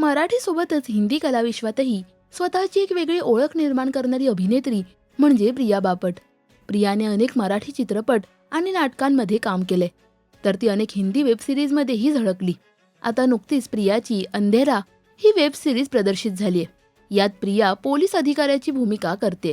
मराठीसोबतच हिंदी कलाविश्वातही स्वतःची एक वेगळी ओळख निर्माण करणारी अभिनेत्री म्हणजे प्रिया बापट. प्रियाने अनेक मराठी चित्रपट आणि नाटकांमध्ये काम केले तर ती अनेक हिंदी वेब सिरीजमध्येही झळकली. आता नुकतीच प्रियाची अंधेरा ही वेब सिरीज प्रदर्शित झालीय. यात प्रिया पोलीस अधिकाऱ्याची भूमिका करते.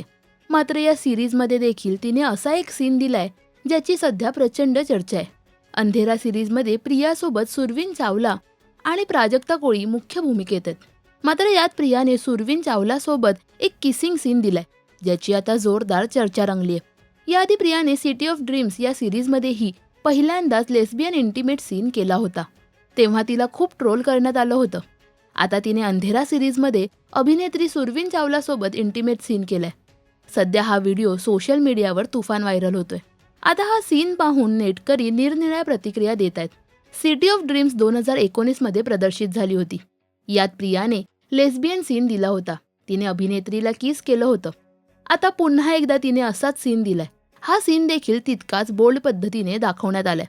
मात्र या सिरीजमध्ये देखील तिने असा एक सीन दिलाय ज्याची सध्या प्रचंड चर्चा आहे. अंधेरा सिरीजमध्ये प्रियासोबत सुरवीन चावला आणि प्राजक्ता कोळी मुख्य भूमिकेत आहेत. मात्र यात प्रियाने सुरवीन चावलासोबत एक किसिंग सीन दिलाय ज्याची आता जोरदार चर्चा रंगली आहे याआधी प्रियाने सिटी ऑफ ड्रीम्स या सिरीजमध्येही पहिल्यांदाच लेस्बियन इंटिमेट सीन केला होता. तेव्हा तिला खूप ट्रोल करण्यात आलं होतं. आता तिने अंधेरा सिरीजमध्ये अभिनेत्री सुरवीन चावलासोबत इंटिमेट सीन केलाय. सध्या हा व्हिडिओ सोशल मीडियावर तुफान व्हायरल होतोय. आता हा सीन पाहून नेटकरी निरनिराळ्या प्रतिक्रिया देत आहेत सिटी ऑफ ड्रीम्स दोन हजार एकोणीसमध्ये प्रदर्शित झाली होती. यात प्रियाने लेस्बियन सीन दिला होता. तिने अभिनेत्रीला किस केलं होतं? आता पुन्हा एकदा तिने असाच सीन दिलाय. हा सीन देखील तितकाच बोल्ड पद्धतीने दाखवण्यात आलाय.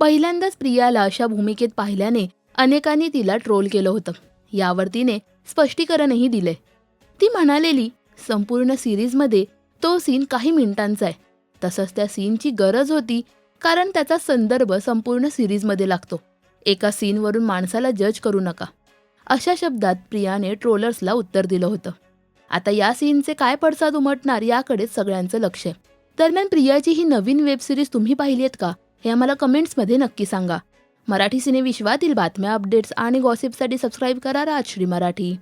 पहिल्यांदाच प्रियाला अशा भूमिकेत पाहिल्याने अनेकांनी तिला ट्रोल केलं होतं. यावर तिने स्पष्टीकरणही दिले ती म्हणालेली संपूर्ण सिरीजमध्ये तो सीन काही मिनिटांचा आहे. तसंच त्या सीनची गरज होती कारण त्याचा संदर्भ संपूर्ण सिरीजमध्ये लागतो. एका सीनवरून माणसाला जज करू नका. अशा शब्दात प्रियाने ट्रोलर्सला उत्तर दिलं होतं. आता या सीनचे काय पडसाद उमटणार याकडेच सगळ्यांचं लक्ष आहे. दरम्यान प्रियाची ही नवीन वेब सिरीज तुम्ही पाहिली आहेत का? हे आम्हाला कमेंट्समध्ये नक्की सांगा. मराठी सिनेविश्वातील बातम्या अपडेट्स आणि गॉसिपसाठी सबस्क्राईब करा राजश्री मराठी.